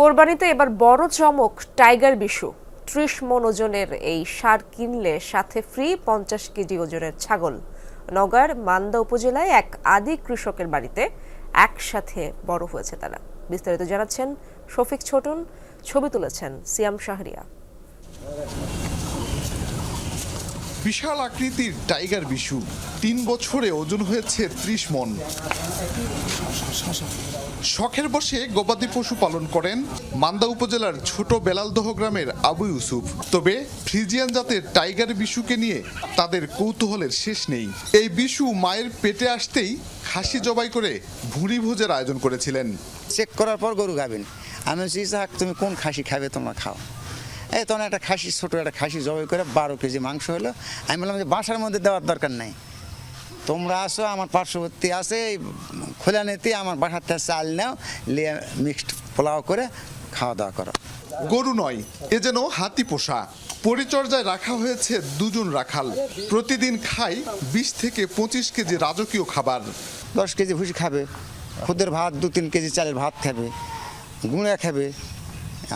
কোরবানিতে এবার বড় চমক টাইগার বিশু। ত্রিশ মন ওজনের এই সার কিনলে সাথে ফ্রি পঞ্চাশ কেজি ওজনের ছাগল। নগার মান্দা উপজেলায় এক আদি কৃষকের বাড়িতে একসাথে বড় হয়েছে তারা। বিস্তারিত জানাচ্ছেন শফিক ছোটন। ছবি তুলেছেন সিয়াম শাহরিয়া। বিশাল আকৃতির টাইগার বিশু। তিন বছরে ওজন হয়েছে ত্রিশ মন। শখের বসে গবাদি পশু পালন করেন মান্দা উপজেলার ছোট বেলালদহ গ্রামের আবু ইউসুফ। তবে ফ্রিজিয়ান জাতের টাইগার বিশুকে নিয়ে তাদের কৌতূহলের শেষ নেই। এই বিশু মায়ের পেটে আসতেই খাসি জবাই করে ভুঁড়ি ভোজের আয়োজন করেছিলেন। চেক করার পর গরু খাবেন আমি বলছি, ইসাহাক, তুমি কোন খাসি খাবে তোমরা খাও? এই তখন একটা খাসি, ছোটো একটা খাসি জবাই করে বারো কেজি মাংস হলো। আমি বললাম যে, বাসার মধ্যে দেওয়ার দরকার নাই। তোমরা আসো, আমার পার্শ্ববর্তী আছে, এই খোলা নিতে আমার বাসার থেকে চাল নাও নিয়ে মিক্সড পোলাও করে খাওয়া দাওয়া করো। গরু নয় এ যেন হাতি পোষা। পরিচর্যায় রাখা হয়েছে দুজন রাখাল। প্রতিদিন খায় বিশ থেকে পঁচিশ কেজি রাজকীয় খাবার। দশ কেজি ভুসি খাবে খুদের ভাত দু তিন কেজি চালের ভাত খাবে গুঁড়া খাবে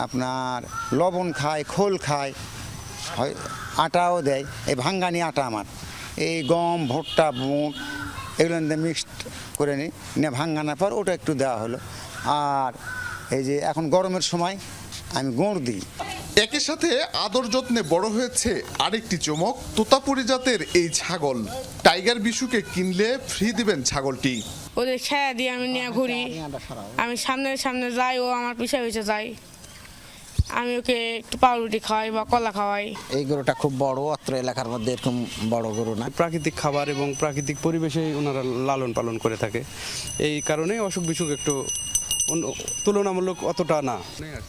আপনার লবণ খায় খোল খায় হয় আটাও দেয়। এই ভাঙ্গানি আটা আমার। এই গম ভুট্টা বুট এগুলো মিক্সড করে নিই। নিয়ে ভাঙ্গানোর পর ওটা একটু দেওয়া হলো। আর এই যে এখন গরমের সময় আমি গুঁড় দিই। একই সাথে আদর যত্নে বড় হয়েছে আরেকটি চমক তোতাপুরি জাতের এই ছাগল। টাইগার বিশুকে কিনলে ফ্রি দিবেন ছাগলটি। ওদের ছায়া দিয়ে আমি নিয়ে ঘুরি। আমি সামনে সামনে যাই ও আমার পিছিয়ে পিছিয়ে যাই আমি ওকে একটু পাউরুটি খাওয়াই বা কলা খাওয়াই। এই গরুটা খুব বড় অত্র এলাকার মধ্যে এরকম বড় গরু না? প্রাকৃতিক খাবার এবং প্রাকৃতিক পরিবেশেই ওনারা লালন পালন করে থাকে। এই কারণে অসুখ বিসুখ একটু তুলনামূলক অতটা না।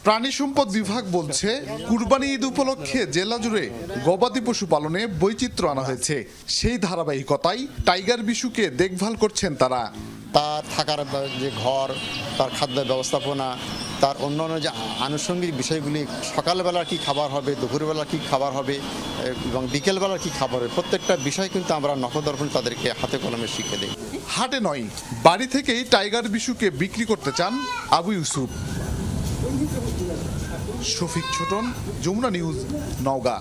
প্রাণী সম্পদ বিভাগ বলছে কুরবানি ঈদ উপলক্ষে জেলা জুড়ে গবাদি পশু পালনে বৈচিত্র্য আনা হয়েছে। সেই ধারাবাহিকতায় টাইগার বিশুকে দেখভাল করছেন তারা। তার থাকার যে ঘর, তার খাদ্য ব্যবস্থাপনা, তার অন্যান্য যে আনুষঙ্গিক বিষয়গুলি সকালবেলা কি খাবার হবে দুপুরবেলা কি খাবার হবে, এবং বিকেলবেলা কি খাবার হবে, প্রত্যেকটা বিষয় কিন্তু আমরা নখদর্পণ তাদেরকে হাতে কলমে শিখে দিই। হাটে নয়, বাড়ি থেকেই টাইগার বিশুকে বিক্রি করতে চান আবু ইউসুফ। শফিক ছোটন, যমুনা নিউজ, নওগাঁ।